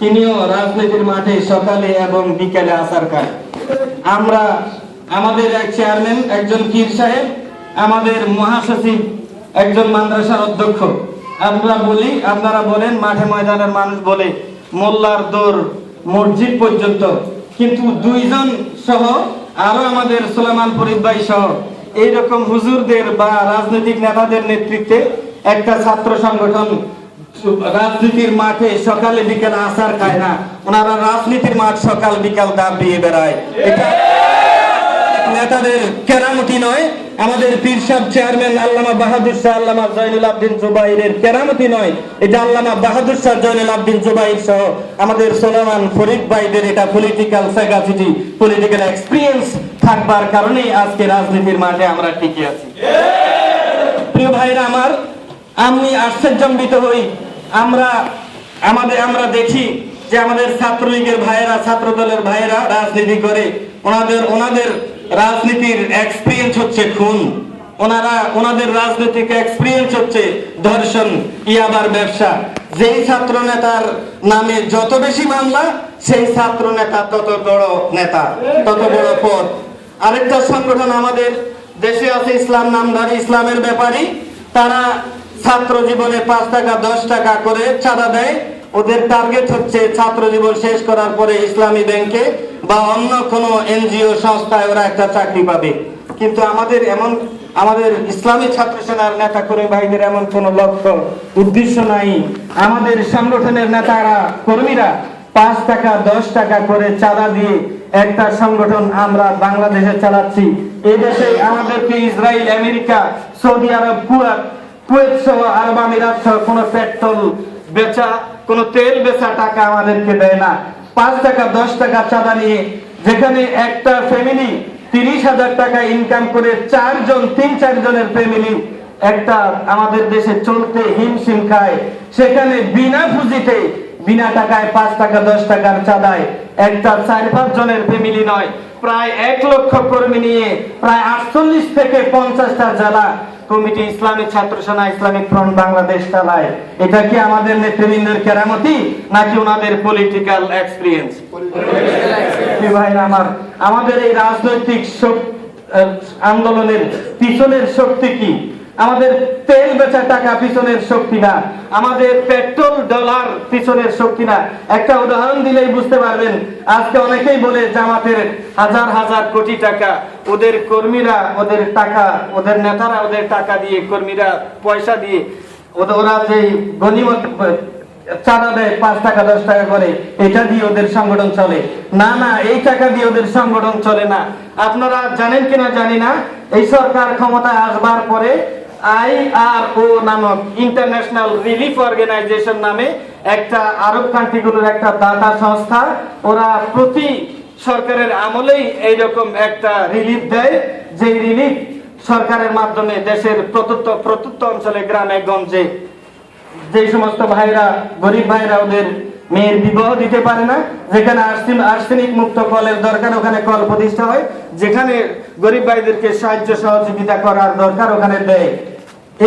তিনিও রাজনীতির মাঠে সকালে এবং বিকেলে আসার খায়। আমরা আমাদের এক চেয়ারম্যান, একজন পীর সাহেব, আমাদের মহাসচিব, একজন মাদ্রাসার অধ্যক্ষ। আমরা বলি, আপনারা বলেন, মাঠে ময়দানের মানুষ বলে, মোল্লার দৌড় মসজিদ পর্যন্ত। কিন্তু দুইজন সহ আরও আমাদের সুলেমান ফরিদ ভাই সহ এইরকম হুজুরদের বা রাজনৈতিক নেতাদের নেতৃত্বে একটা ছাত্র সংগঠন রাজনীতির মাঠে সকালে বিকাল আসার খায় না। ওনারা রাজনীতির মাঠ সকাল বিকাল দাবিয়ে বেড়ায়। নেতাদের কেরামতি নয়, আমাদের পীর চেয়ারম্যান আল্লামা বাহাদুর শাহ আল্লামা জয়নুল জুবাইরের কেরামতি নয়, এটা আল্লামা বাহাদুর শাহ জয়নুল জুবাইর সহ আমাদের ফরিদ ভাইদের এটা পলিটিক্যাল পলিটিক্যাল এক্সপিরিয়েন্স থাকবার কারণেই আজকে রাজনীতির মাঠে আমরা টিকে আছি। প্রিয় ভাইরা আমার, আমি আশ্চর্যম্বিত হই আমরা, আমাদের, আমরা দেখি যে আমাদের ছাত্রলীগের ভাইয়েরা ছাত্র দলের ভাইয়েরা রাজনীতি করে। ওনাদের ওনাদের রাজনীতির এক্সপিরিয়েন্স হচ্ছে খুন। ওনারা, ওনাদের রাজনৈতিক এক্সপিরিয়েন্স হচ্ছে ধর্ষণ, ইয়াবার ব্যবসা। যেই ছাত্র নেতার নামে যত বেশি মামলা, সেই ছাত্র নেতা তত বড় নেতা, তত বড় পদ। আরেকটা সংগঠন আমাদের দেশে আছে, ইসলাম নামধারী ইসলামের ব্যাপারী। তারা ছাত্র জীবনে পাঁচ টাকা, দশ টাকা করে চাঁদা দেয়। ওদের টার্গেট হচ্ছে ছাত্র জীবন শেষ করার পরে ইসলামী ব্যাংকে বা অন্য কোনো এনজিও সংস্থায় ওরা একটা চাকরি পাবে। কিন্তু আমাদের এমন, আমাদের ইসলামী ছাত্র সেনার নেতা করে ভাইদের এমন কোনো লক্ষ্য, উদ্দেশ্য নাই। আমাদের সংগঠনের নেতারা, কর্মীরা পাঁচ টাকা, দশ টাকা করে চাঁদা দিয়ে একটা সংগঠন আমরা বাংলাদেশে চালাচ্ছি। এই দেশে আমাদেরকে Israel, America, Saudi Arab, Kuwait Kuwait petrol বেচা, কোনো তেল বেচা টাকা আমাদেরকে দেয় না। পাঁচ টাকা, দশ টাকা চাঁদা নিয়ে যেখানে একটা ফ্যামিলি তিরিশ হাজার টাকা ইনকাম করে চারজন, তিন চারজনের ফ্যামিলি একটা আমাদের দেশে চলতে হিমশিম খায়। সেখানে বিনা পুঁজিতে, বিনা টাকায় পাঁচ টাকা, দশ টাকার চাঁদায় একটা চার, পাঁচ জনের ফ্যামিলি নয়। প্রায় এক লক্ষ কর্মী নিয়ে প্রায় আটচল্লিশ থেকে পঞ্চাশটা জেলা কমিটি ইসলামিক ছাত্র সেনা ইসলামিক ফ্রন্ট বাংলাদেশ চালায়। এটা কি আমাদের নেতৃবৃন্দের কেরামতি নাকি ওনাদের পলিটিক্যাল এক্সপিরিয়েন্স ভাই আমার আমাদের এই রাজনৈতিক আন্দোলনের পিছনের শক্তি কি? আমাদের তেল বেচা টাকা পিছনের শক্তি না। আমাদের পেট্রোল ডলার পিছনের শক্তি না। একটা উদাহরণ দিলেই বুঝতে পারবেন, আজকে অনেকেই বলে জামাতের হাজার হাজার কোটি টাকা। ওদের কর্মীরা ওদের টাকা, ওদের নেতারা ওদের টাকা দিয়ে, কর্মীরা পয়সা দিয়ে ওরা যে গণিমত, চাঁদা দেয়, পাঁচ টাকা, দশ টাকা করে, এটা দিয়ে ওদের সংগঠন চলে। না না, এই টাকা দিয়ে ওদের সংগঠন চলে না। আপনারা জানেন কিনা জানি না, এই সরকার ক্ষমতায় আসবার পরে আই আর ও নামক ইন্টারন্যাশনাল রিলিফ অর্গানাইজেশন নামে একটা আরব কান্ট্রিগুলোর একটা দাতা সংস্থা। ওরা প্রতি সরকারের আমলেই এইরকম একটা রিলিফ দেয়। যে রিলিফ সরকারের মাধ্যমে দেশের প্রত্যন্ত প্রত্যন্ত অঞ্চলে, গ্রামে, গঞ্জে যে সমস্ত ভাইরা, গরিব ভাইরা ওদের মেয়ের বিবাহ দিতে পারে না। যেখানে আর্সেন- আর্সেনিক মুক্ত কলের দরকার, ওখানে কল প্রতিষ্ঠা হয়। যেখানে গরিব ভাইদেরকে সাহায্য সহযোগিতা করার দরকার, ওখানে দেয়।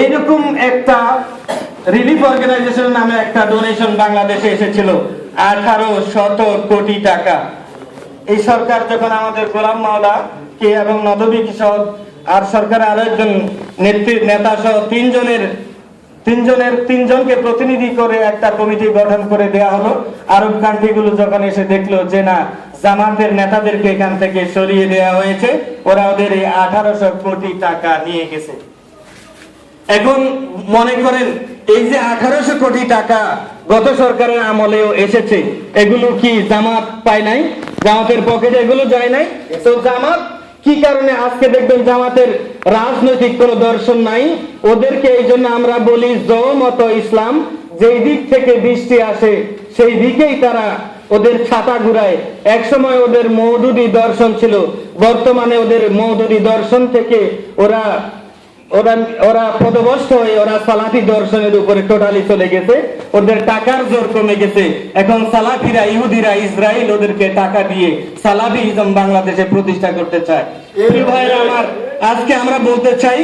এইরকম একটা রিলিফ অর্গানাইজেশন নামে একটা ডোনেশন বাংলাদেশে এসেছিল। আঠারো শত কোটি টাকা। এই সরকার যখন আমাদের গোলাম মাওলা, কে এবং নদবী সহ আর সরকারের আরও একজন নেত্রী, নেতা সহ তিনজনের তিনজনের, তিনজনকে প্রতিনিধি করে একটা কমিটি গঠন করে দেয়া হলো। আরব কান্ট্রিগুলো যখন এসে দেখল যে না, জামাতের নেতাদেরকে এখান থেকে সরিয়ে দেওয়া হয়েছে, ওরা ওদের এই আঠারোশো কোটি টাকা নিয়ে গেছে। এখন মনে করেন, এই যে আঠারোশো কোটি টাকা গত সরকারের আমলেও এসেছে, এগুলো কি জামাত পায় নাই? জামাতের পকেটে এগুলো যায় নাই? তো জামাত কি কারণে আজকে দেখবেন জামাতের রাজনৈতিক কোনো দর্শন নাই? ওদেরকে এই জন্য আমরা বলি জমত ইসলাম। যেই দিক থেকে বৃষ্টি আসে, সেই দিকেই তারা ওদের ছাতা ঘুরায়। এক সময় ওদের মৌদুদি দর্শন ছিল, বর্তমানে ওদের মৌদুদি দর্শন থেকে ওরা ওরা ওরা পদভস্ত হয়ে ওরা সালাফি দর্শনের উপরে টোটালি চলে গেছে। ওদের টাকার জোর কমে গেছে। এখন সালাফিরা ইহুদিরা ইসরায়েল ওদেরকে টাকা দিয়ে সালাফি বাংলাদেশে প্রতিষ্ঠা করতে চায়। ভাইরা আমার আজকে আমরা বলতে চাই